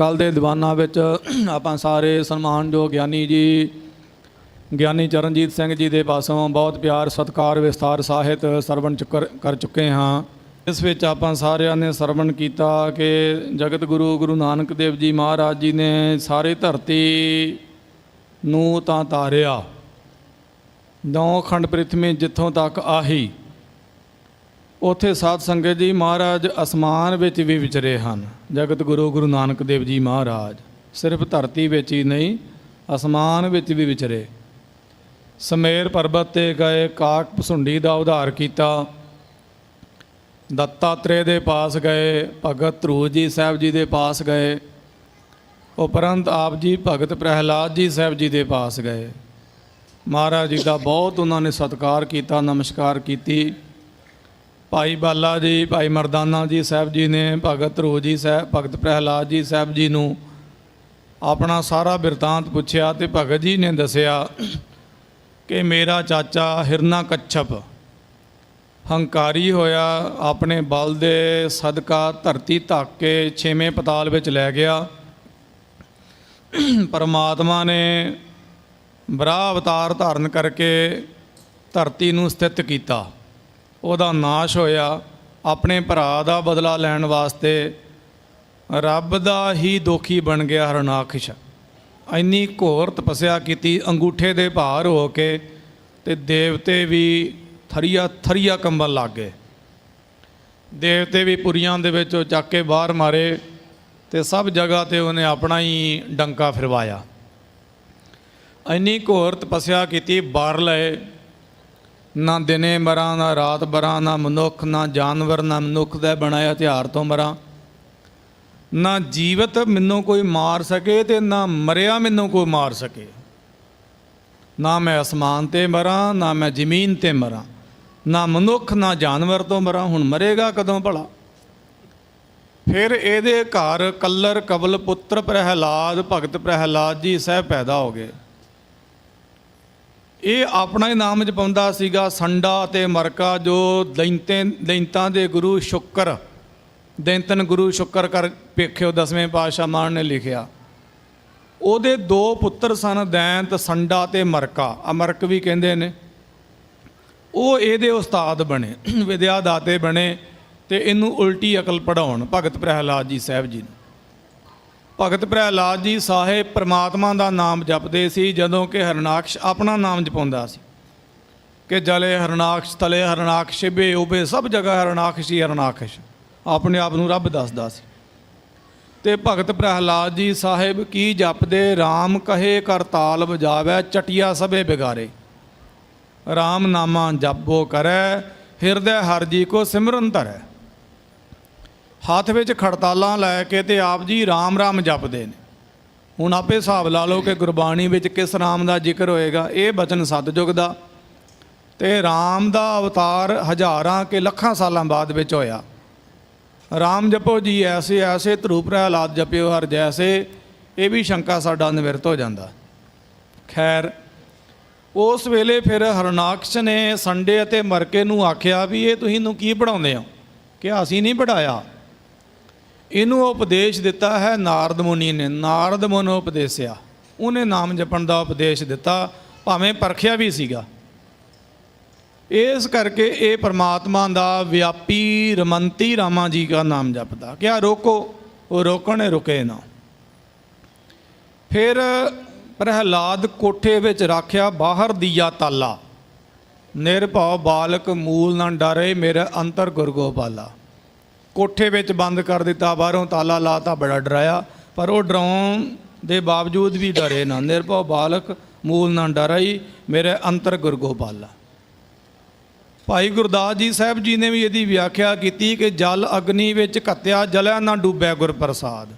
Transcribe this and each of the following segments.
ਕੱਲ ਦੇ ਦੀਵਾਨਾਂ ਵਿੱਚ ਆਪਾਂ ਸਾਰੇ ਸਨਮਾਨਯੋਗ ਗਿਆਨੀ ਜੀ, ਗਿਆਨੀ ਚਰਨਜੀਤ ਸਿੰਘ ਜੀ ਦੇ ਪਾਸੋਂ ਬਹੁਤ ਪਿਆਰ, ਸਤਿਕਾਰ, ਵਿਸਥਾਰ ਸਾਹਿਤ ਸਰਵਣ ਚੁੱਕਰ ਕਰ ਚੁੱਕੇ ਹਾਂ। ਇਸ ਵਿੱਚ ਆਪਾਂ ਸਾਰਿਆਂ ਨੇ ਸਰਵਣ ਕੀਤਾ ਕਿ ਜਗਤ ਗੁਰੂ ਗੁਰੂ ਨਾਨਕ ਦੇਵ ਜੀ ਮਹਾਰਾਜ ਜੀ ਨੇ ਸਾਰੇ ਧਰਤੀ ਨੂੰ ਤਾਂ ਤਾਰਿਆ। ਨੌ ਖੰਡ ਪ੍ਰਿਥਵੀ ਜਿੱਥੋਂ ਤੱਕ ਆਹੀ। ਉੱਥੇ ਸਾਧ ਸੰਗਤ ਜੀ ਮਹਾਰਾਜ ਅਸਮਾਨ ਵਿੱਚ ਵੀ ਵਿਚਰੇ ਹਨ। ਜਗਤ ਗੁਰੂ ਗੁਰੂ ਨਾਨਕ ਦੇਵ ਜੀ ਮਹਾਰਾਜ, ਸਿਰਫ ਧਰਤੀ ਵਿੱਚ ਹੀ ਨਹੀਂ, ਅਸਮਾਨ ਵਿੱਚ ਵੀ ਵਿਚਰੇ। ਸਮੇਰ ਪਰਬਤ ਤੇ ਗਏ, ਕਾਕ ਪਸੁੰਡੀ ਦਾ ਉਧਾਰ ਕੀਤਾ। ਦੱਤਾਤਰੇ ਦੇ ਪਾਸ ਗਏ, ਭਗਤ ਧਰੂ ਜੀ ਸਾਹਿਬ ਜੀ ਦੇ ਪਾਸ ਗਏ। ਉਪਰੰਤ ਆਪ ਜੀ ਭਗਤ ਪ੍ਰਹਿਲਾਦ ਜੀ ਸਾਹਿਬ ਜੀ ਦੇ ਪਾਸ ਗਏ। ਮਹਾਰਾਜ ਜੀ ਦਾ ਬਹੁਤ ਉਹਨਾਂ ਨੇ ਸਤਿਕਾਰ ਕੀਤਾ, ਨਮਸਕਾਰ ਕੀਤੀ। ਭਾਈ ਬਾਲਾ ਜੀ, ਭਾਈ ਮਰਦਾਨਾ ਜੀ ਸਾਹਿਬ ਜੀ ਨੇ, ਭਗਤ ਧਰੂ ਜੀ ਸਾਹਿਬ ਭਗਤ ਪ੍ਰਹਿਲਾਦ ਜੀ ਸਾਹਿਬ ਜੀ ਨੂੰ ਆਪਣਾ ਸਾਰਾ ਬਿਰਤਾਂਤ ਪੁੱਛਿਆ ਤੇ ਭਗਤ ਜੀ ਨੇ ਦੱਸਿਆ ਕਿ ਮੇਰਾ ਚਾਚਾ ਹਿਰਨਾ ਕੱਛਪ ਹੰਕਾਰੀ ਹੋਇਆ, ਆਪਣੇ ਬਲ ਦੇ ਸਦਕਾ ਧਰਤੀ ਧੱਕ ਕੇ ਛੇਵੇਂ ਪਤਾਲ ਵਿੱਚ ਲੈ ਗਿਆ। ਪਰਮਾਤਮਾ ਨੇ ਬਰਾ ਅਵਤਾਰ ਧਾਰਨ ਕਰਕੇ ਧਰਤੀ ਨੂੰ ਸਥਿਤ ਕੀਤਾ। ਉਹਦਾ ਨਾਸ਼ ਹੋਇਆ, ਆਪਣੇ ਭਰਾ ਦਾ ਬਦਲਾ ਲੈਣ ਵਾਸਤੇ ਰੱਬ ਦਾ ਹੀ ਦੋਖੀ ਬਣ ਗਿਆ ਹਰਨਾਕਸ਼ ਇੰਨੀ ਘੋਰ ਤਪੱਸਿਆ ਕੀਤੀ, ਅੰਗੂਠੇ ਦੇ ਭਾਰ ਹੋ ਕੇ ਤੇ ਦੇਵਤੇ ਵੀ ਥਰੀਆ ਥਰੀਆ ਕੰਬਲ ਲੱਗ ਗਏ। ਦੇਵਤੇ ਵੀ ਪੁਰੀਆਂ ਦੇ ਵਿੱਚੋਂ ਚੱਕ ਕੇ ਬਾਹਰ ਮਾਰੇ ਤੇ ਸਭ ਜਗ੍ਹਾ ਤੇ ਉਹਨੇ ਆਪਣਾ ਹੀ ਡੰਕਾ ਫਿਰਵਾਇਆ। ਇੰਨੀ ਘੋਰ ਤਪੱਸਿਆ ਕੀਤੀ ਬਾਰ ਲਏ ਨਾ ਦਿਨੇ ਮਰਾਂ, ਨਾ ਰਾਤ ਬਰਾਂ, ਨਾ ਮਨੁੱਖ, ਨਾ ਜਾਨਵਰ, ਨਾ ਮਨੁੱਖ ਦਾ ਬਣਾਇਆ ਹਥਿਆਰ ਤੋਂ ਮਰਾਂ। ਨਾ ਜੀਵਤ ਮੈਨੂੰ ਕੋਈ ਮਾਰ ਸਕੇ ਤੇ ਨਾ ਮਰਿਆ ਮੈਨੂੰ ਕੋਈ ਮਾਰ ਸਕੇ। ਨਾ ਮੈਂ ਅਸਮਾਨ ਤੇ ਮਰਾਂ, ਨਾ ਮੈਂ ਜ਼ਮੀਨ ਤੇ ਮਰਾਂ। ਨਾ ਮਨੁੱਖ, ਨਾ ਜਾਨਵਰ ਤੋਂ ਮਰਾਂ, ਹੁਣ ਮਰੇਗਾ ਕਦੋਂ ਭਲਾ? ਫਿਰ ਇਹਦੇ ਘਰ ਕੱਲਰ ਕਬਲ ਪੁੱਤਰ ਪ੍ਰਹਿਲਾਦ, ਭਗਤ ਪ੍ਰਹਿਲਾਦ ਜੀ ਸਹਿ ਪੈਦਾ ਹੋ ਗਏ। ਇਹ ਆਪਣਾ ਹੀ ਨਾਮ ਜਪਾਉਂਦਾ ਸੀਗਾ ਸੰਡਾ ਤੇ ਮਰਕਾ, ਜੋ ਦੈਂਤੇ, ਦੈਂਤਾਂ ਦੇ ਗੁਰੂ ਸ਼ੁਕਰ, ਦੈਂਤਨ ਗੁਰੂ ਸ਼ੁਕਰ ਕਰ ਵੇਖਿਓ ਦਸਵੇਂ ਪਾਤਸ਼ਾਹ ਮਾਨ ਨੇ ਲਿਖਿਆ। ਉਹਦੇ ਦੋ ਪੁੱਤਰ ਸਨ, ਦੈਂਤ, ਸੰਡਾ ਤੇ ਮਰਕਾ। ਅਮਰਕ ਵੀ ਕਹਿੰਦੇ ਨੇ। ਉਹ ਇਹਦੇ ਉਸਤਾਦ ਬਣੇ ਵਿਦਿਆ ਦਾਤੇ ਬਣੇ ਤੇ ਇਹਨੂੰ ਉਲਟੀ ਅਕਲ ਪੜਾਉਣ ਭਗਤ ਪ੍ਰਹਿਲਾਦ ਜੀ ਸਾਹਿਬ ਜੀ ਨੂੰ। ਭਗਤ ਪ੍ਰਹਿਲਾਦ ਜੀ ਸਾਹਿਬ ਪ੍ਰਮਾਤਮਾ ਦਾ ਨਾਮ ਜਪਦੇ ਸੀ, ਜਦੋਂ ਕਿ ਹਰਨਾਕਸ਼ ਆਪਣਾ ਨਾਮ ਜਪਾਉਂਦਾ ਸੀ। ਕਿ ਜਲੇ ਹਰਨਾਕਸ਼, ਤਲੇ ਹਰਨਾਕਸ਼ ਬੇ ਉਬੇ, ਸਭ ਜਗ੍ਹਾ ਹਰਨਾਕਸ਼ ਹੀ ਹਰਨਾਕਸ਼। ਆਪਣੇ ਆਪ ਨੂੰ ਰੱਬ ਦੱਸਦਾ ਸੀ। ਤੇ ਭਗਤ ਪ੍ਰਹਿਲਾਦ ਜੀ ਸਾਹਿਬ ਕੀ ਜਪਦੇ? RAM ਕਹੇ ਕਰਤਾਲ ਵਜਾਵੇ, ਚਟਿਆ ਸਭੇ ਬਿਗਾਰੇ RAM ਨਾਮਾ ਜਪੋ ਕਰੈ, ਹਿਰਦੈ ਹਰ ਜੀ ਕੋ ਸਿਮਰਨ ਧਰੈ। ਹੱਥ ਵਿੱਚ ਖੜਤਾਲਾਂ ਲੈ ਕੇ ਤੇ ਆਪ ਜੀ ਰਾਮ ਰਾਮ ਜਪਦੇ ਨੇ। ਹੁਣ ਆਪੇ ਹਿਸਾਬ ਲਾ ਲਓ ਕਿ ਗੁਰਬਾਣੀ ਵਿੱਚ ਕਿਸ ਰਾਮ ਦਾ ਜ਼ਿਕਰ ਹੋਏਗਾ, ਇਹ ਬਚਨ ਸਤਜੁਗ ਦਾ। ਤੇ ਰਾਮ ਦਾ ਅਵਤਾਰ ਹਜ਼ਾਰਾਂ ਕੇ ਲੱਖਾਂ ਸਾਲਾਂ ਬਾਅਦ ਵਿੱਚ ਹੋਇਆ। ਰਾਮ ਜਪੋ ਜੀ, ਐਸੇ ਐਸੇ ਧਰੂ ਪ੍ਰਹਿਲਾਦ ਜਪਿਓ, ਹਰ ਜੈਸੇ, ਇਹ ਵੀ ਸ਼ੰਕਾ ਸਾਡਾ ਨਿਵਰਤ ਹੋ ਜਾਂਦਾ। ਖੈਰ, ਉਸ ਵੇਲੇ ਫਿਰ ਹਰਨਾਕਸ਼ ਨੇ ਸੰਡੇ ਅਤੇ ਮਰਕੇ ਨੂੰ ਆਖਿਆ ਵੀ ਇਹ ਤੁਸੀਂ ਨੂੰ ਕੀ ਪੜਾਉਂਦੇ ਹੋ? ਕਿ ਅਸੀਂ ਨਹੀਂ ਪੜਾਇਆ ਇਹਨੂੰ ਉਪਦੇਸ਼ ਦਿੱਤਾ ਹੈ ਨਾਰਦ ਮੁਨੀ ਨੇ। ਨਾਰਦ ਮੁਨੀ ਉਪਦੇਸਿਆ। ਉਹਨੇ ਨਾਮ ਜਪਣ ਦਾ ਉਪਦੇਸ਼ ਦਿੱਤਾ, ਭਾਵੇਂ ਪਰਖਿਆ ਵੀ ਸੀਗਾ। ਇਸ ਕਰਕੇ ਇਹ ਪ੍ਰਮਾਤਮਾ ਦਾ ਵਿਆਪੀ ਰਮੰਤੀ ਰਾਮਾ ਜੀ ਦਾ ਨਾਮ ਜਪਦਾ। ਕਿਆ ਰੋਕੋ, ਉਹ ਰੋਕਣੇ ਰੁਕੇ ਨਾ। ਫਿਰ ਪ੍ਰਹਿਲਾਦ ਕੋਠੇ ਵਿੱਚ ਰਾਖਿਆ ਬਾਹਰ ਦੀਆ ਤਾਲਾ। ਨਿਰਭਉ ਬਾਲਕ ਮੂਲ ਨਾ ਡਰੇ, ਮੇਰਾ ਅੰਤਰ ਗੁਰ ਗੋਪਾਲਾ। ਕੋਠੇ ਵਿੱਚ ਬੰਦ ਕਰ ਦਿੱਤਾ, ਬਾਹਰੋਂ ਤਾਲਾ ਲਾਤਾ, ਬੜਾ ਡਰਾਇਆ। ਪਰ ਉਹ ਡਰਾਉਣ ਦੇ ਬਾਵਜੂਦ ਵੀ ਡਰੇ ਨਾ। ਨਿਰਭਉ ਬਾਲਕ, ਮੂਲ ਨਾ ਡਰਾਈ, ਮੇਰੇ ਅੰਤਰ ਗੁਰ ਗੋਪਾਲਾ ਭਾਈ ਗੁਰਦਾਸ ਜੀ ਸਾਹਿਬ ਜੀ ਨੇ ਵੀ ਇਹਦੀ ਵਿਆਖਿਆ ਕੀਤੀ ਕਿ ਜਲ ਅਗਨੀ ਵਿੱਚ ਘੱਤਿਆ ਜਲਿਆ ਨਾ ਡੁੱਬਿਆ ਗੁਰਪ੍ਰਸਾਦ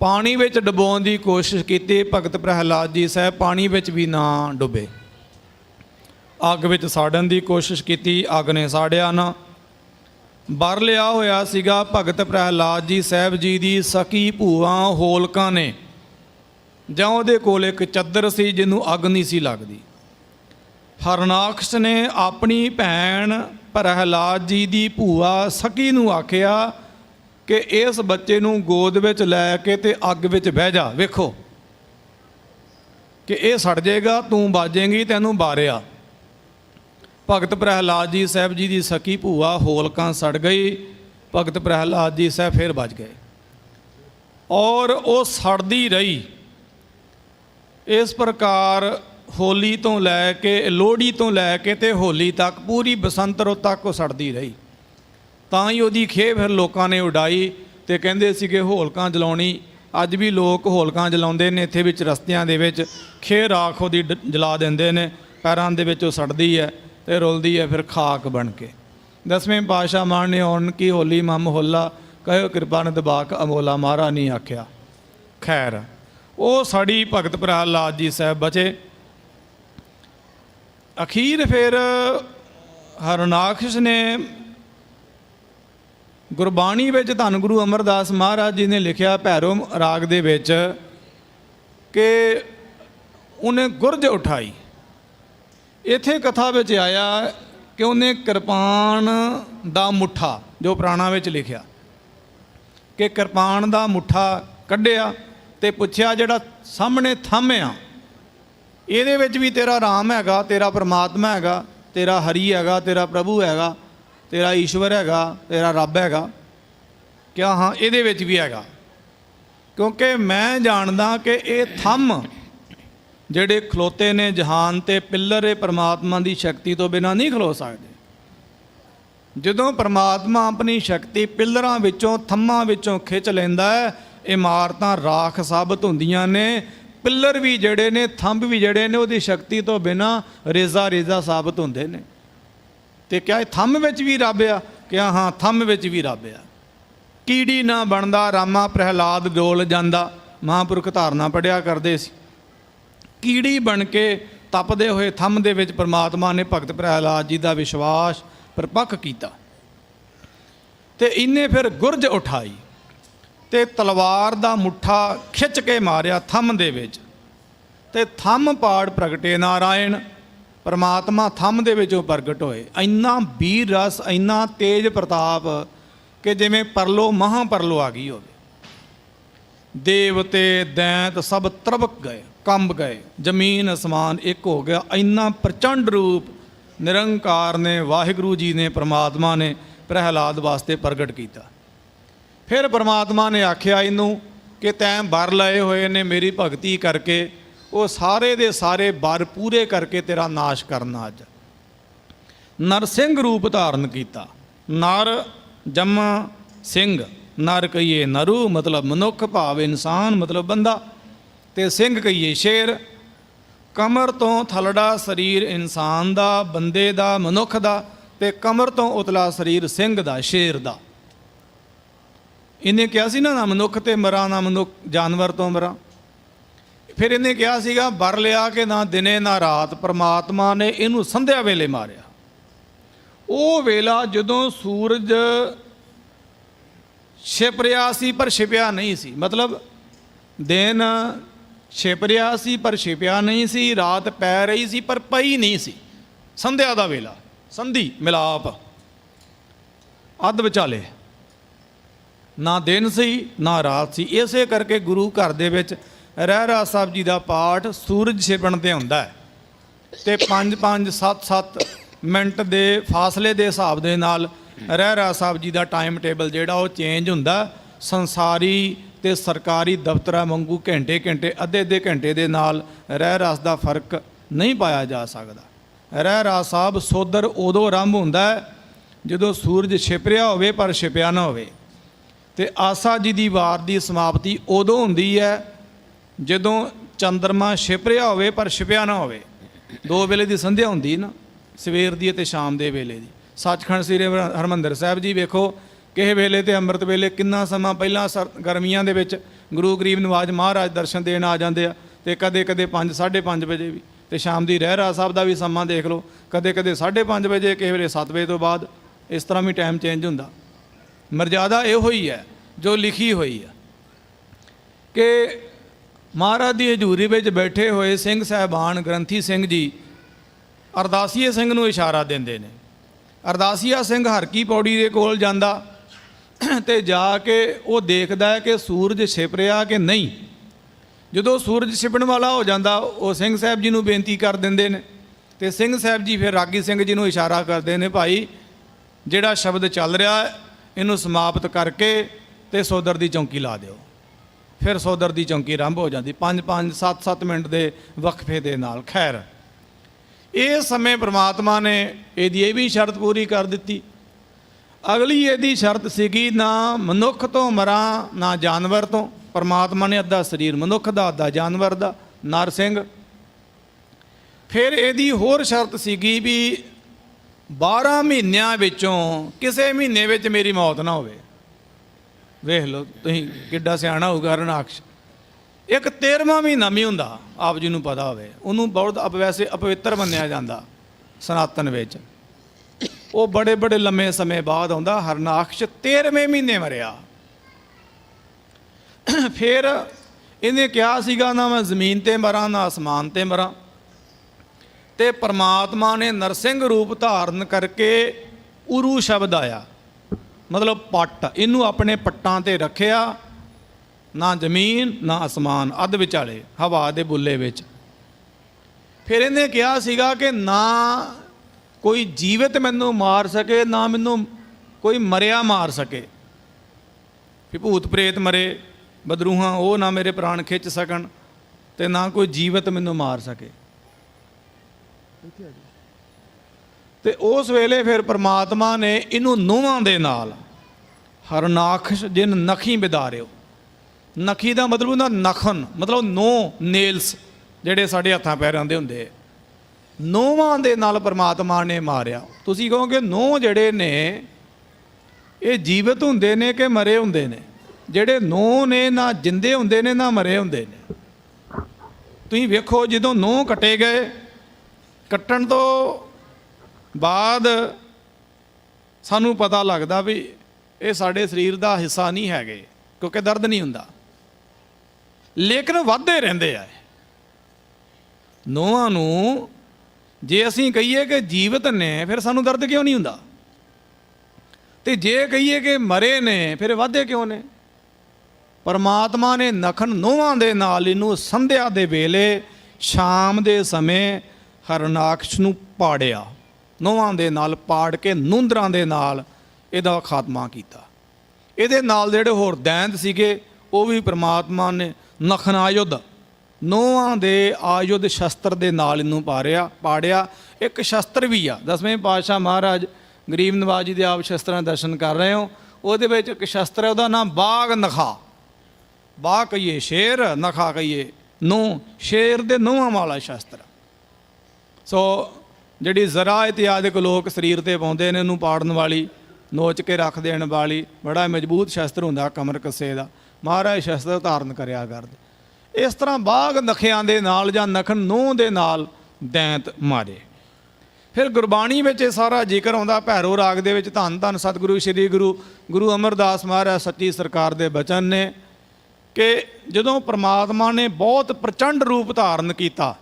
ਪਾਣੀ ਵਿੱਚ ਡੁਬੋਣ ਦੀ ਕੋਸ਼ਿਸ਼ ਕੀਤੀ, ਭਗਤ ਪ੍ਰਹਿਲਾਦ ਜੀ ਸਾਹਿਬ ਪਾਣੀ ਵਿੱਚ ਵੀ ਨਾ ਡੁੱਬੇ। ਅੱਗ ਵਿੱਚ ਸਾੜਨ ਦੀ ਕੋਸ਼ਿਸ਼ ਕੀਤੀ, ਅੱਗ ਨੇ ਸਾੜਿਆ ਨਾ। ਬਰ ਲਿਆ ਹੋਇਆ ਸੀਗਾ ਭਗਤ ਪ੍ਰਹਿਲਾਦ ਜੀ ਸਾਹਿਬ ਜੀ ਦੀ ਸਕੀ ਭੂਆ ਹੋਲਕਾਂ ਨੇ। ਜਾਂ ਉਹਦੇ ਕੋਲ ਇੱਕ ਚੱਦਰ ਸੀ ਜਿਹਨੂੰ ਅੱਗ ਨਹੀਂ ਸੀ ਲੱਗਦੀ। ਹਰਨਾਕਸ਼ ਨੇ ਆਪਣੀ ਭੈਣ ਪ੍ਰਹਿਲਾਦ ਜੀ ਦੀ ਭੂਆ ਸਕੀ ਨੂੰ ਆਖਿਆ ਕਿ ਇਸ ਬੱਚੇ ਨੂੰ ਗੋਦ ਵਿੱਚ ਲੈ ਕੇ ਤੇ ਅੱਗ ਵਿੱਚ ਬਹਿ ਜਾ, ਵੇਖੋ। ਕਿ ਇਹ ਸੜ ਜਾਏਗਾ, ਤੂੰ ਬਾਜੇਂਗੀ, ਤੈਨੂੰ ਬਾਰਿਆ। ਭਗਤ ਪ੍ਰਹਿਲਾਦ ਜੀ ਸਾਹਿਬ ਜੀ ਦੀ ਸਕੀ ਭੂਆ ਹੋਲਕਾਂ ਸੜ ਗਈ, ਭਗਤ ਪ੍ਰਹਿਲਾਦ ਜੀ ਸਾਹਿਬ ਫਿਰ ਬਚ ਗਏ। ਔਰ ਉਹ ਸੜਦੀ ਰਹੀ। ਇਸ ਪ੍ਰਕਾਰ ਹੋਲੀ ਤੋਂ ਲੈ ਕੇ, ਲੋਹੜੀ ਤੋਂ ਲੈ ਕੇ ਤੇ ਹੋਲੀ ਤੱਕ ਪੂਰੀ ਬਸੰਤ ਰੁੱਤ ਤੱਕ ਉਹ ਸੜਦੀ ਰਹੀ। ਤਾਂ ਹੀ ਉਹਦੀ ਖੇ ਫਿਰ ਲੋਕਾਂ ਨੇ ਉਡਾਈ ਤੇ ਕਹਿੰਦੇ ਸੀਗੇ ਹੋਲਕਾਂ ਜਲਾਉਣੀ। ਅੱਜ ਵੀ ਲੋਕ ਹੋਲਕਾਂ ਜਲਾਉਂਦੇ ਨੇ, ਇੱਥੇ ਵਿੱਚ ਰਸਤਿਆਂ ਦੇ ਵਿੱਚ ਖੇ ਰਾਖ ਉਹਦੀ ਡ- ਜਲਾ ਦਿੰਦੇ ਨੇ, ਪੈਰਾਂ ਦੇ ਵਿੱਚ ਉਹ ਸੜਦੀ ਹੈ। ਤੇ ਰੁਲਦੀ ਹੈ ਫਿਰ ਖਾਕ ਬਣ ਕੇ। ਦਸਵੇਂ ਪਾਤਸ਼ਾਹ ਮਾਨ ਨੇ ਹੁਣ ਕੀ ਹੋਲੀ ਮਮ ਹੋਲਾ, ਕਹਿਓ ਕਿਰਪਾ ਨੇ ਦਬਾਕ ਅਮੋਲਾ ਮਾਰਾ ਨਹੀਂ ਆਖਿਆ, ਖੈਰ, ਉਹ ਸਾਡੀ ਭਗਤ ਪ੍ਰਹਲਾਦ ਜੀ ਸਾਹਿਬ ਬਚੇ। ਅਖੀਰ ਫਿਰ ਹਰਨਾਕਸ਼ ਨੇ ਗੁਰਬਾਣੀ ਵਿੱਚ ਧੰਨ ਗੁਰੂ ਅਮਰਦਾਸ ਮਹਾਰਾਜ ਜੀ ਨੇ ਲਿਖਿਆ ਭੈਰੋ ਰਾਗ ਦੇ ਵਿੱਚ ਕਿ ਉਹਨੇ ਗੁਰਜ ਉਠਾਈ। ਇੱਥੇ ਕਥਾ ਵਿੱਚ ਆਇਆ ਕਿ ਉਹਨੇ ਕਿਰਪਾਨ ਦਾ ਮੁੱਠਾ, ਜੋ ਪ੍ਰਾਣਾ ਵਿੱਚ ਲਿਖਿਆ, ਕਿ ਕਿਰਪਾਨ ਦਾ ਮੁੱਠਾ ਕੱਢਿਆ ਤੇ ਪੁੱਛਿਆ ਜਿਹੜਾ ਸਾਹਮਣੇ ਥੰਮ ਆ, ਇਹਦੇ ਵਿੱਚ ਵੀ ਤੇਰਾ ਰਾਮ ਹੈਗਾ, ਤੇਰਾ ਪਰਮਾਤਮਾ ਹੈਗਾ, ਤੇਰਾ ਹਰੀ ਹੈਗਾ, ਤੇਰਾ ਪ੍ਰਭੂ ਹੈਗਾ, ਤੇਰਾ ਈਸ਼ਵਰ ਹੈਗਾ, ਤੇਰਾ ਰੱਬ ਹੈਗਾ, ਕਿਆ ਹਾਂ, ਇਹਦੇ ਵਿੱਚ ਵੀ ਹੈਗਾ। ਕਿਉਂਕਿ ਮੈਂ ਜਾਣਦਾ ਕਿ ਇਹ ਥੰਮ ਜਿਹੜੇ ਖਲੋਤੇ ਨੇ ਜਹਾਨ ਤੇ ਪਿੱਲਰ ਇਹ ਪਰਮਾਤਮਾ ਦੀ ਸ਼ਕਤੀ ਤੋਂ ਬਿਨਾ ਨਹੀਂ ਖਲੋ ਸਕਦੇ। ਜਦੋਂ ਪਰਮਾਤਮਾ ਆਪਣੀ ਸ਼ਕਤੀ ਪਿੱਲਰਾਂ ਵਿੱਚੋਂ, ਥੰਮਾਂ ਵਿੱਚੋਂ ਖਿੱਚ ਲੈਂਦਾ ਹੈ ਇਮਾਰਤਾਂ ਰਾਖ ਸਾਬਤ ਹੁੰਦੀਆਂ ਨੇ। ਪਿੱਲਰ ਵੀ ਜਿਹੜੇ ਨੇ, ਥੰਬ ਵੀ ਜਿਹੜੇ ਨੇ, ਉਹਦੀ ਸ਼ਕਤੀ ਤੋਂ ਬਿਨਾ ਰੇਜ਼ਾ ਰੇਜ਼ਾ ਸਾਬਤ ਹੁੰਦੇ ਨੇ। ਤੇ ਕਿਆ ਇਹ ਥੰਮ ਵਿੱਚ ਵੀ ਰੱਬ ਆ? ਕਿਹਾ ਹਾਂ, ਥੰਮ ਵਿੱਚ ਵੀ ਰੱਬ ਆ। ਕੀੜੀ ਨਾ ਬਣਦਾ, ਰਾਮਾ ਪ੍ਰਹਿਲਾਦ ਡੋਲ ਜਾਂਦਾ। ਮਹਾਂਪੁਰਖ ਧਾਰਨਾ ਪੜਿਆ ਕਰਦੇ ਸੀ। ਕੀੜੀ ਬਣ ਕੇ ਤਪਦੇ ਹੋਏ ਥੰਮ ਦੇ ਵਿੱਚ ਪ੍ਰਮਾਤਮਾ ਨੇ ਭਗਤ ਪ੍ਰਹਿਲਾਦ ਜੀ ਦਾ ਵਿਸ਼ਵਾਸ ਪਰਪੱਕ ਕੀਤਾ। ਤੇ ਇਹਨੇ ਫਿਰ ਗੁਰਜ ਉਠਾਈ ਤੇ ਤਲਵਾਰ ਦਾ ਮੁੱਠਾ ਖਿੱਚ ਕੇ ਮਾਰਿਆ ਥੰਮ ਦੇ ਵਿੱਚ। ਤੇ ਥੰਮ ਪਾੜ ਪ੍ਰਗਟੇ ਨਾਰਾਇਣ, ਪਰਮਾਤਮਾ ਥੰਮ ਦੇ ਵਿੱਚੋਂ ਪ੍ਰਗਟ ਹੋਏ। ਇੰਨਾ ਵੀਰ ਰਸ, ਇੰਨਾ ਤੇਜ ਪ੍ਰਤਾਪ ਕਿ ਜਿਵੇਂ ਪਰਲੋ ਮਹਾ ਪਰਲੋ ਆ ਗਈ ਹੋਵੇ। ਦੇਵਤੇ ਦੈਂਤ ਸਭ ਤਰਬਕ ਗਏ, ਕੰਬ ਗਏ, ਜ਼ਮੀਨ ਅਸਮਾਨ ਇੱਕ ਹੋ ਗਿਆ। ਇੰਨਾ ਪ੍ਰਚੰਡ ਰੂਪ ਨਿਰੰਕਾਰ ਨੇ, ਵਾਹਿਗੁਰੂ ਜੀ ਨੇ, ਪ੍ਰਮਾਤਮਾ ਨੇ ਪ੍ਰਹਿਲਾਦ ਵਾਸਤੇ ਪ੍ਰਗਟ ਕੀਤਾ। ਫਿਰ ਪ੍ਰਮਾਤਮਾ ਨੇ ਆਖਿਆ ਇਹਨੂੰ ਕਿ ਤੈਂ ਬਰ ਲਏ ਹੋਏ ਨੇ ਮੇਰੀ ਭਗਤੀ ਕਰਕੇ, ਉਹ ਸਾਰੇ ਦੇ ਸਾਰੇ ਬਰ ਪੂਰੇ ਕਰਕੇ ਤੇਰਾ ਨਾਸ਼ ਕਰਨਾ ਅੱਜ। ਨਰਸਿੰਘ ਰੂਪ ਧਾਰਨ ਕੀਤਾ। ਨਰ ਜਮ ਸਿੰਘ ਨਰ ਕਹੀਏ ਨਰੂ ਮਤਲਬ ਮਨੁੱਖ ਭਾਵ ਇਨਸਾਨ ਮਤਲਬ ਬੰਦਾ। ਤੇ ਸਿੰਘ ਕਹੀਏ ਸ਼ੇਰ। ਕਮਰ ਤੋਂ ਥਲੜਾ ਸਰੀਰ ਇਨਸਾਨ ਦਾ, ਬੰਦੇ ਦਾ, ਮਨੁੱਖ ਦਾ ਤੇ ਕਮਰ ਤੋਂ ਉਤਲਾ ਸਰੀਰ ਸਿੰਘ ਦਾ, ਸ਼ੇਰ ਦਾ। ਇਹਨੇ ਕਿਹਾ ਸੀ ਨਾ ਨਾ ਮਨੁੱਖ ਤੇ ਮਰਾਂ, ਨਾ ਮਨੁੱਖ ਜਾਨਵਰ ਤੋਂ ਮਰਾਂ। ਫਿਰ ਇਹਨੇ ਕਿਹਾ ਸੀਗਾ, ਬਰ ਲਿਆ ਕਿ ਨਾ ਦਿਨੇ, ਨਾ ਰਾਤ, ਪ੍ਰਮਾਤਮਾ ਨੇ ਇਹਨੂੰ ਸੰਧਿਆ ਵੇਲੇ ਮਾਰਿਆ। ਉਹ ਵੇਲਾ ਜਦੋਂ ਸੂਰਜ ਛਿਪ ਰਿਹਾ ਸੀ ਪਰ ਛਿਪਿਆ ਨਹੀਂ ਸੀ। ਮਤਲਬ ਦਿਨ ਛਿਪ ਰਿਹਾ ਸੀ ਪਰ ਛਿਪਿਆ ਨਹੀਂ ਸੀ, ਰਾਤ ਪੈ ਰਹੀ ਸੀ ਪਰ ਪਈ ਨਹੀਂ ਸੀ। ਸੰਧਿਆ ਦਾ ਵੇਲਾ, ਸੰਧੀ, ਮਿਲਾਪ। ਅੱਧ ਵਿਚਾਲੇ। ਨਾ ਦਿਨ ਸੀ, ਨਾ ਰਾਤ ਸੀ। ਇਸੇ ਕਰਕੇ ਗੁਰੂ ਘਰ ਦੇ ਵਿੱਚ ਰਹਿਰਾ ਸਾਹਿਬ ਜੀ ਦਾ ਪਾਠ ਸੂਰਜ ਛਿਪਣ ਤੇ ਹੁੰਦਾ ਹੈ। ਤੇ 5 5 7 7 ਮਿੰਟ ਦੇ ਫਾਸਲੇ ਦੇ ਹਿਸਾਬ ਦੇ ਨਾਲ ਰਹਿਰਾ ਸਾਹਿਬ ਜੀ ਦਾ ਟਾਈਮ ਟੇਬਲ ਜਿਹੜਾ ਉਹ ਚੇਂਜ ਹੁੰਦਾ, ਸੰਸਾਰੀ ਤੇ ਸਰਕਾਰੀ ਦਫ਼ਤਰਾਂ ਵਾਂਗੂ ਘੰਟੇ ਘੰਟੇ, ਅੱਧੇ ਅੱਧੇ ਘੰਟੇ ਦੇ ਨਾਲ ਰਹਿ ਰਸ ਦਾ ਫ਼ਰਕ ਨਹੀਂ ਪਾਇਆ ਜਾ ਸਕਦਾ। ਰਹਿ ਰਸ ਸਾਹਿਬ ਸੋਦਰ ਉਦੋਂ ਆਰੰਭ ਹੁੰਦਾ ਜਦੋਂ ਸੂਰਜ ਛਿਪ ਰਿਹਾ ਹੋਵੇ ਪਰ ਛਿਪਿਆ ਨਾ ਹੋਵੇ। ਤੇ ਆਸਾ ਜੀ ਦੀ ਵਾਰ ਦੀ ਸਮਾਪਤੀ ਉਦੋਂ ਹੁੰਦੀ ਹੈ ਜਦੋਂ ਚੰਦਰਮਾ ਛਿਪ ਰਿਹਾ ਹੋਵੇ ਪਰ ਛਿਪਿਆ ਨਾ ਹੋਵੇ। ਦੋ ਵੇਲੇ ਦੀ ਸੰਧਿਆ ਹੁੰਦੀ ਨਾ, ਸਵੇਰ ਦੀ ਅਤੇ ਸ਼ਾਮ ਦੇ ਵੇਲੇ ਦੀ। ਸੱਚਖੰਡ ਸ੍ਰੀ ਹਰਮੰਦਰ ਸਾਹਿਬ ਜੀ ਵੇਖੋ, ਕਿਸੇ ਵੇਲੇ ਤੇ ਅੰਮ੍ਰਿਤ ਵੇਲੇ ਕਿੰਨਾ ਸਮਾਂ ਪਹਿਲਾਂ ਸਰ ਗਰਮੀਆਂ ਦੇ ਵਿੱਚ ਗੁਰੂ ਗਰੀਬ ਨਵਾਜ ਮਹਾਰਾਜ ਦਰਸ਼ਨ ਦੇਣ ਆ ਜਾਂਦੇ ਆ ਤੇ ਕਦੇ ਕਦੇ 5 5:30 ਵਜੇ ਵੀ ਤੇ ਸ਼ਾਮ ਦੀ ਰਹਿਰਾ ਸਾਹਿਬ ਦਾ ਵੀ ਸਮਾਂ ਦੇਖ ਲਓ, ਕਦੇ ਕਦੇ 5:30 ਵਜੇ, ਕਿਸੇ ਵੇਲੇ 7 ਵਜੇ ਤੋਂ ਬਾਅਦ ਇਸ ਤਰ੍ਹਾਂ ਵੀ ਟਾਈਮ ਚੇਂਜ ਹੁੰਦਾ। ਮਰਜ਼ਾਦਾ ਇਹੋ ਹੀ ਹੈ, ਜੋ ਲਿਖੀ ਹੋਈ ਹੈ। ਕਿ ਮਹਾਰਾਜ ਦੀ ਹਜ਼ੂਰੀ ਵਿੱਚ ਬੈਠੇ ਹੋਏ ਸਿੰਘ ਸਾਹਿਬਾਨ ਗ੍ਰੰਥੀ ਸਿੰਘ ਜੀ ਅਰਦਾਸੀਏ ਸਿੰਘ ਨੂੰ ਇਸ਼ਾਰਾ ਦਿੰਦੇ ਨੇ। ਅਰਦਾਸੀਆ ਸਿੰਘ ਹਰਕੀ ਪੌੜੀ ਦੇ ਕੋਲ ਜਾਂਦਾ ਤੇ ਜਾ ਕੇ ਉਹ ਦੇਖਦਾ ਹੈ ਕਿ ਸੂਰਜ ਛਿਪ ਰਿਹਾ ਕਿ ਨਹੀਂ। ਜਦੋਂ ਸੂਰਜ ਛਿਪਣ ਵਾਲਾ ਹੋ ਜਾਂਦਾ, ਉਹ ਸਿੰਘ ਸਾਹਿਬ ਜੀ ਨੂੰ ਬੇਨਤੀ ਕਰ ਦਿੰਦੇ ਨੇ ਤੇ ਸਿੰਘ ਸਾਹਿਬ ਜੀ ਫਿਰ ਰਾਗੀ ਸਿੰਘ ਜੀ ਨੂੰ ਇਸ਼ਾਰਾ ਕਰਦੇ ਨੇ, ਭਾਈ, ਜਿਹੜਾ ਸ਼ਬਦ ਚੱਲ ਰਿਹਾ ਇਹਨੂੰ ਸਮਾਪਤ ਕਰਕੇ ਤੇ ਸੋਦਰ ਦੀ ਚੌਂਕੀ ਲਾ ਦਿਓ। ਫਿਰ ਸੋਦਰ ਦੀ ਚੌਂਕੀ ਆਰੰਭ ਹੋ ਜਾਂਦੀ 5 5 7 7 ਮਿੰਟ ਦੇ ਵਕਫੇ ਦੇ ਨਾਲ। ਖੈਰ ਇਹ ਸਮੇਂ ਪ੍ਰਮਾਤਮਾ ਨੇ ਇਹਦੀ ਇਹ ਵੀ ਸ਼ਰਤ ਪੂਰੀ ਕਰ ਦਿੱਤੀ। ਅਗਲੀ ਇਹਦੀ ਸ਼ਰਤ ਸੀਗੀ ਨਾ ਮਨੁੱਖ ਤੋਂ ਮਰਾਂ, ਨਾ ਜਾਨਵਰ ਤੋਂ। ਪਰਮਾਤਮਾ ਨੇ ਅੱਧਾ ਸਰੀਰ ਮਨੁੱਖ ਦਾ, ਅੱਧਾ ਜਾਨਵਰ ਦਾ, ਨਰ ਸਿੰਘ। ਫਿਰ ਇਹਦੀ ਹੋਰ ਸ਼ਰਤ ਸੀਗੀ ਵੀ 12 ਮਹੀਨਿਆਂ ਵਿੱਚੋਂ ਕਿਸੇ ਮਹੀਨੇ ਵਿੱਚ ਮੇਰੀ ਮੌਤ ਨਾ ਹੋਵੇ। ਵੇਖ ਲਓ, ਤੁਸੀਂ ਕਿੱਡਾ ਸਿਆਣਾ ਹੋਊਗਾ ਰਣਾਕਸ਼ ਇੱਕ 13ਵਾਂ ਮਹੀਨਾ ਵੀ ਹੁੰਦਾ, ਆਪ ਜੀ ਨੂੰ ਪਤਾ ਹੋਵੇ। ਉਹਨੂੰ ਬਹੁਤ ਅਪ ਵੈਸੇ ਅਪਵਿੱਤਰ ਮੰਨਿਆ ਜਾਂਦਾ, ਸਨਾਤਨ ਵਿੱਚ। ਉਹ ਬੜੇ ਬੜੇ ਲੰਮੇ ਸਮੇਂ ਬਾਅਦ ਆਉਂਦਾ, ਹਰਨਾਕਸ਼ 13ਵੇਂ ਮਹੀਨੇ ਮਰਿਆ। ਫਿਰ ਇਹਨੇ ਕਿਹਾ ਸੀਗਾ, ਨਾ ਮੈਂ ਜ਼ਮੀਨ ਤੇ ਮਰਾਂ, ਨਾ ਅਸਮਾਨ ਤੇ ਮਰਾਂ। ਤੇ ਪ੍ਰਮਾਤਮਾ ਨੇ ਨਰਸਿੰਘ ਰੂਪ ਧਾਰਨ ਕਰਕੇ ਉਰੂ ਸ਼ਬਦ ਆਇਆ। ਮਤਲਬ ਪੱਟ, ਇਹਨੂੰ ਆਪਣੇ ਪੱਟਾਂ ਤੇ ਰੱਖਿਆ। ਨਾ ਜ਼ਮੀਨ, ਨਾ ਅਸਮਾਨ, ਅੱਧ ਵਿਚਾਲੇ, ਹਵਾ ਦੇ ਬੁੱਲੇ ਵਿੱਚ। ਫਿਰ ਇਹਨੇ ਕਿਹਾ ਸੀਗਾ ਕਿ ਨਾ ਕੋਈ ਜੀਵਤ ਮੈਨੂੰ ਮਾਰ ਸਕੇ, ਨਾ ਮੈਨੂੰ ਕੋਈ ਮਰਿਆ ਮਾਰ ਸਕੇ। ਵੀ ਭੂਤ ਪ੍ਰੇਤ ਮਰੇ, ਬਦਰੂਹਾਂ ਉਹ ਨਾ ਮੇਰੇ ਪ੍ਰਾਣ ਖਿੱਚ ਸਕਣ ਤੇ ਨਾ ਕੋਈ ਜੀਵਤ ਮੈਨੂੰ ਮਾਰ ਸਕੇ। ਤੇ ਉਸ ਵੇਲੇ ਫਿਰ ਪ੍ਰਮਾਤਮਾ ਨੇ ਇਹਨੂੰ ਨੋਹਾਂ ਦੇ ਨਾਲ, ਹਰਨਾਖਸ਼ ਜਿਨ ਨਖੀ ਬਿਦਾਰਿਓ। ਨਖੀ ਦਾ ਮਤਲਬ ਹੁੰਦਾ ਨਖਨ, ਮਤਲਬ ਨੋ ਨੇਲਸ ਜਿਹੜੇ ਸਾਡੇ ਹੱਥਾਂ ਪੈਰਾਂ ਦੇ ਹੁੰਦੇ ਨੋਵਾਂ ਦੇ ਨਾਲ ਪਰਮਾਤਮਾ ਨੇ ਮਾਰਿਆ। ਤੁਸੀਂ ਕਹੋਗੇ ਨੋ ਜਿਹੜੇ ਨੇ, ਇਹ ਜੀਵਤ ਹੁੰਦੇ ਨੇ ਕਿ ਮਰੇ ਹੁੰਦੇ ਨੇ? ਜਿਹੜੇ ਨੋ ਨੇ ਨਾ ਜਿੰਦੇ ਹੁੰਦੇ ਨੇ, ਨਾ ਮਰੇ ਹੁੰਦੇ ਨੇ। ਤੁਸੀਂ ਵੇਖੋ ਜਦੋਂ ਨੋ ਕੱਟੇ ਗਏ, ਕੱਟਣ ਤੋਂ ਬਾਅਦ ਸਾਨੂੰ ਪਤਾ ਲੱਗਦਾ ਵੀ ਇਹ ਸਾਡੇ ਸਰੀਰ ਦਾ ਹਿੱਸਾ ਨਹੀਂ ਹੈਗੇ, ਕਿਉਂਕਿ ਦਰਦ ਨਹੀਂ ਹੁੰਦਾ। ਲੇਕਿਨ ਵੱਧਦੇ ਰਹਿੰਦੇ ਆ ਨੋਹਾਂ ਨੂੰ ਜੇ ਅਸੀਂ ਕਹੀਏ ਕਿ ਜੀਵਤ ਨੇ, ਫਿਰ ਸਾਨੂੰ ਦਰਦ ਕਿਉਂ ਨਹੀਂ ਹੁੰਦਾ? ਤੇ ਜੇ ਕਹੀਏ ਕਿ ਮਰੇ ਨੇ, ਫਿਰ ਵਾਧੇ ਕਿਉਂ ਨੇ? ਪਰਮਾਤਮਾ ਨੇ ਨਖਨ ਨੋਹਾਂ ਦੇ ਨਾਲ ਇਹਨੂੰ ਸੰਧਿਆ ਦੇ ਵੇਲੇ, ਸ਼ਾਮ ਦੇ ਸਮੇਂ ਹਰਨਾਕਸ਼ ਨੂੰ ਪਾੜਿਆ। ਨੋਹਾਂ ਦੇ ਨਾਲ ਪਾੜ ਕੇ ਨੁੰਦਰਾਂ ਦੇ ਨਾਲ ਇਹਦਾ ਖਾਤਮਾ ਕੀਤਾ। ਇਹਦੇ ਨਾਲ ਜਿਹੜੇ ਹੋਰ ਦੈਂਤ ਸੀਗੇ, ਉਹ ਵੀ ਪਰਮਾਤਮਾ ਨੇ ਨਖਨਾਯੁੱਧ। ਨੋਹਾਂ ਦੇ ਆਯੁੱਧ ਸ਼ਸਤਰ ਦੇ ਨਾਲ ਇਹਨੂੰ ਪਾੜਿਆ ਪਾੜਿਆ। ਇੱਕ ਸ਼ਸਤਰ ਵੀ ਆ। ਦਸਵੇਂ ਪਾਤਸ਼ਾਹ ਮਹਾਰਾਜ ਗਰੀਬ ਨਵਾਜ ਜੀ ਦੇ ਆਪ ਸ਼ਸਤਰਾਂ ਦਰਸ਼ਨ ਕਰ ਰਹੇ ਹੋ। ਉਹਦੇ ਵਿੱਚ ਇੱਕ ਸ਼ਸਤਰ ਹੈ, ਉਹਦਾ ਨਾਮ ਬਾਗ ਨਖਾ। ਬਾਗ ਕਹੀਏ ਸ਼ੇਰ, ਨਖਾ ਕਹੀਏ ਨੂੰ ਸ਼ੇਰ ਦੇ ਨੋਹਾਂ ਵਾਲਾ ਸ਼ਸਤਰ। ਸੋ ਜਿਹੜੀ ਜ਼ਰਾ ਇਤਿਆਦਿਕ ਲੋਕ ਸਰੀਰ ਤੇ ਪਾਉਂਦੇ ਨੇ ਇਹਨੂੰ ਪਾੜਨ ਵਾਲੀ, ਨੋਚ ਕੇ ਰੱਖ ਦੇਣ ਵਾਲੀ, ਬੜਾ ਮਜ਼ਬੂਤ ਸ਼ਸਤਰ ਹੁੰਦਾ ਕਮਰ ਕੱਸੇ ਦਾ। ਮਹਾਰਾਜ ਸ਼ਸਤਰ ਧਾਰਨ ਕਰਿਆ ਕਰਦੇ। ਇਸ ਤਰ੍ਹਾਂ ਬਾਗ ਨਖਿਆਂ ਦੇ ਨਾਲ ਜਾਂ ਨਖਨ ਨੂੰ ਦੇ ਨਾਲ ਦੈਂਤ ਮਾਰੇ। ਫਿਰ ਗੁਰਬਾਣੀ ਵਿੱਚ ਇਹ ਸਾਰਾ ਜ਼ਿਕਰ ਆਉਂਦਾ, ਭੈਰੋ ਰਾਗ ਦੇ ਵਿੱਚ ਧੰਨ ਧੰਨ ਸਤਿਗੁਰੂ, ਸ੍ਰੀ ਗੁਰੂ ਗੁਰੂ ਅਮਰਦਾਸ ਮਹਾਰਾਜ ਸੱਚੀ ਸਰਕਾਰ ਦੇ ਬਚਨ ਨੇ ਕਿ ਜਦੋਂ ਪ੍ਰਮਾਤਮਾ ਨੇ ਬਹੁਤ ਪ੍ਰਚੰਡ ਰੂਪ ਧਾਰਨ ਕੀਤਾ,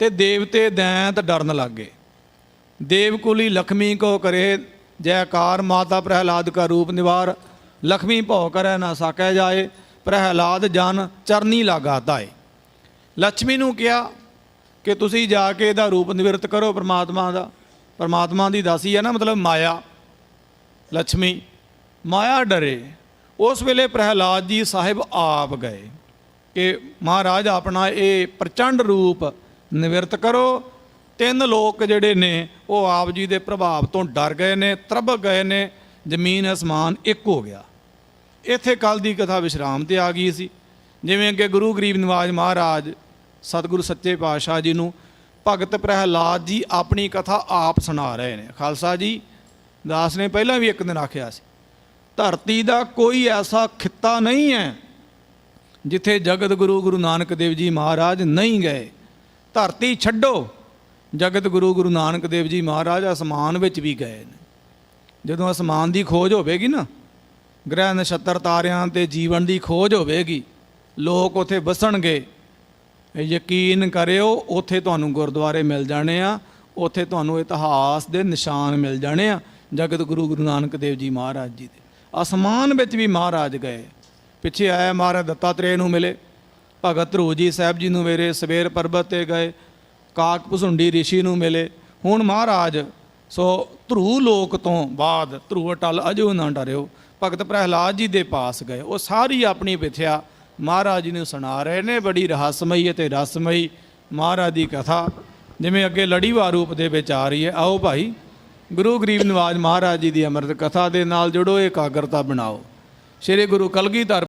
ਤੇ ਦੇਵਤੇ ਦੈਂਤ ਡਰਨ ਲੱਗੇ ਦੇਵਕੁਲੀ ਲਖਮੀ ਕੋ ਕਰੇ, ਜੈਕਾਰ ਮਾਤਾ ਪ੍ਰਹਿਲਾਦ ਕਾ ਰੂਪ ਨਿਵਾਰ ਲਖਮੀ ਭਉ ਕਰੈ ਨਾ ਸਾਕੈ ਜਾਏ, ਪ੍ਰਹਿਲਾਦ ਜਨ ਚਰਨੀ ਲਾਗਾ ਤਾਏ ਲక్ష్ਮੀ ਨੂੰ ਕਿਹਾ ਕਿ ਤੁਸੀਂ ਜਾ ਕੇ ਇਹਦਾ ਰੂਪ ਨਿਵਰਤ ਕਰੋ ਪ੍ਰਮਾਤਮਾ ਦਾ। ਪ੍ਰਮਾਤਮਾ ਦੀ ਦਾਸੀ ਹੈ ਨਾ, ਮਤਲਬ ਮਾਇਆ। ਲక్ష్ਮੀ ਮਾਇਆ ਡਰੇ। ਉਸ ਵੇਲੇ ਪ੍ਰਹਿਲਾਦ ਜੀ ਸਾਹਿਬ ਆਪ ਗਏ ਕਿ ਮਹਾਰਾਜ ਆਪਣਾ ਇਹ ਪ੍ਰਚੰਡ ਰੂਪ ਨਿਵਰਤ ਕਰੋ। ਤਿੰਨ ਲੋਕ ਜਿਹੜੇ ਨੇ, ਉਹ ਆਪ ਜੀ ਦੇ ਪ੍ਰਭਾਵ ਤੋਂ ਡਰ ਗਏ ਨੇ ਤਰਬ ਗਏ ਨੇ, ਜ਼ਮੀਨ ਅਸਮਾਨ ਇੱਕ ਹੋ ਗਿਆ। ਇੱਥੇ ਕੱਲ ਦੀ ਕਥਾ ਵਿਸ਼ਰਾਮ ਤੇ ਆ ਗਈ ਸੀ। ਜਿਵੇਂ ਅੱਗੇ ਗੁਰੂ ਗਰੀਬ ਨਿਵਾਜ ਮਹਾਰਾਜ, ਸਤਿਗੁਰੂ ਸੱਚੇ ਪਾਤਸ਼ਾਹ ਜੀ ਨੂੰ ਭਗਤ ਪ੍ਰਹਿਲਾਦ ਜੀ ਆਪਣੀ ਕਥਾ ਆਪ ਸੁਣਾ ਰਹੇ ਨੇ। ਖਾਲਸਾ ਜੀ, ਦਾਸ ਨੇ ਪਹਿਲਾਂ ਵੀ ਇੱਕ ਦਿਨ ਆਖਿਆ ਸੀ, ਧਰਤੀ ਦਾ ਕੋਈ ਐਸਾ ਖਿੱਤਾ ਨਹੀਂ ਹੈ ਜਿੱਥੇ ਜਗਤ ਗੁਰੂ ਗੁਰੂ ਨਾਨਕ ਦੇਵ ਜੀ ਮਹਾਰਾਜ ਨਹੀਂ ਗਏ। ਧਰਤੀ ਛੱਡੋ, ਜਗਤ ਗੁਰੂ ਗੁਰੂ ਨਾਨਕ ਦੇਵ ਜੀ ਮਹਾਰਾਜ ਅਸਮਾਨ ਵਿੱਚ ਵੀ ਗਏ ਨੇ। ਜਦੋਂ ਅਸਮਾਨ ਦੀ ਖੋਜ ਹੋਵੇਗੀ ਨਾ ਗ੍ਰਹਿ ਨਛੱਤਰ ਤਾਰਿਆਂ ਤੇ ਜੀਵਨ ਦੀ ਖੋਜ ਹੋਵੇਗੀ। ਲੋਕ ਉੱਥੇ ਵਸਣਗੇ। ਯਕੀਨ ਕਰਿਓ, ਉੱਥੇ ਤੁਹਾਨੂੰ ਗੁਰਦੁਆਰੇ ਮਿਲ ਜਾਣੇ ਆ। ਉੱਥੇ ਤੁਹਾਨੂੰ ਇਤਿਹਾਸ ਦੇ ਨਿਸ਼ਾਨ ਮਿਲ ਜਾਣੇ ਆ, ਜਗਤ ਗੁਰੂ ਗੁਰੂ ਨਾਨਕ ਦੇਵ ਜੀ ਮਹਾਰਾਜ ਜੀ ਦੇ। ਅਸਮਾਨ ਵਿੱਚ ਵੀ ਮਹਾਰਾਜ ਗਏ। ਪਿੱਛੇ ਆਇਆ ਮਹਾਰਾਜ ਦੱਤਾਤਰੇయ ਨੂੰ ਮਿਲੇ। ਭਗਤ ਧਰੂ ਜੀ ਸਾਹਿਬ ਜੀ ਨੂੰ ਮੇਰੇ ਸਵੇਰ ਪਰਬਤ ਤੇ ਗਏ। ਕਾਕ ਭੁਸੁੰਡੀ ਰਿਸ਼ੀ ਨੂੰ ਮਿਲੇ। ਹੁਣ ਮਹਾਰਾਜ, ਸੋ ਧਰੂ ਲੋਕ ਤੋਂ ਬਾਅਦ ਧਰੂ ਅਟਲ ਅਜੋ ਨਾ ਡਰਿਓ। ਭਗਤ ਪ੍ਰਹਿਲਾਦ ਜੀ ਦੇ ਪਾਸ ਗਏ। ਉਹ ਸਾਰੀ ਆਪਣੀ ਵਿਥਿਆ ਮਹਾਰਾਜ ਜੀ ਨੂੰ ਸੁਣਾ ਰਹੇ ਨੇ। ਬੜੀ ਰਹੱਸਮਈ ਅਤੇ ਰਸਮਈ ਮਹਾਰਾਜ ਦੀ ਕਥਾ। ਜਿਵੇਂ ਅੱਗੇ ਲੜੀਵਾਰ ਰੂਪ ਦੇ ਵਿੱਚ ਆ ਰਹੀ ਹੈ। ਆਓ ਭਾਈ, ਗੁਰੂ ਗਰੀਬ ਨਿਵਾਜ ਮਹਾਰਾਜ ਜੀ ਦੀ ਅੰਮ੍ਰਿਤ ਕਥਾ ਦੇ ਨਾਲ ਜੁੜੋ ਇਕਾਗਰਤਾ ਬਣਾਓ। ਸ੍ਰੀ ਗੁਰੂ ਕਲਗੀਧਰ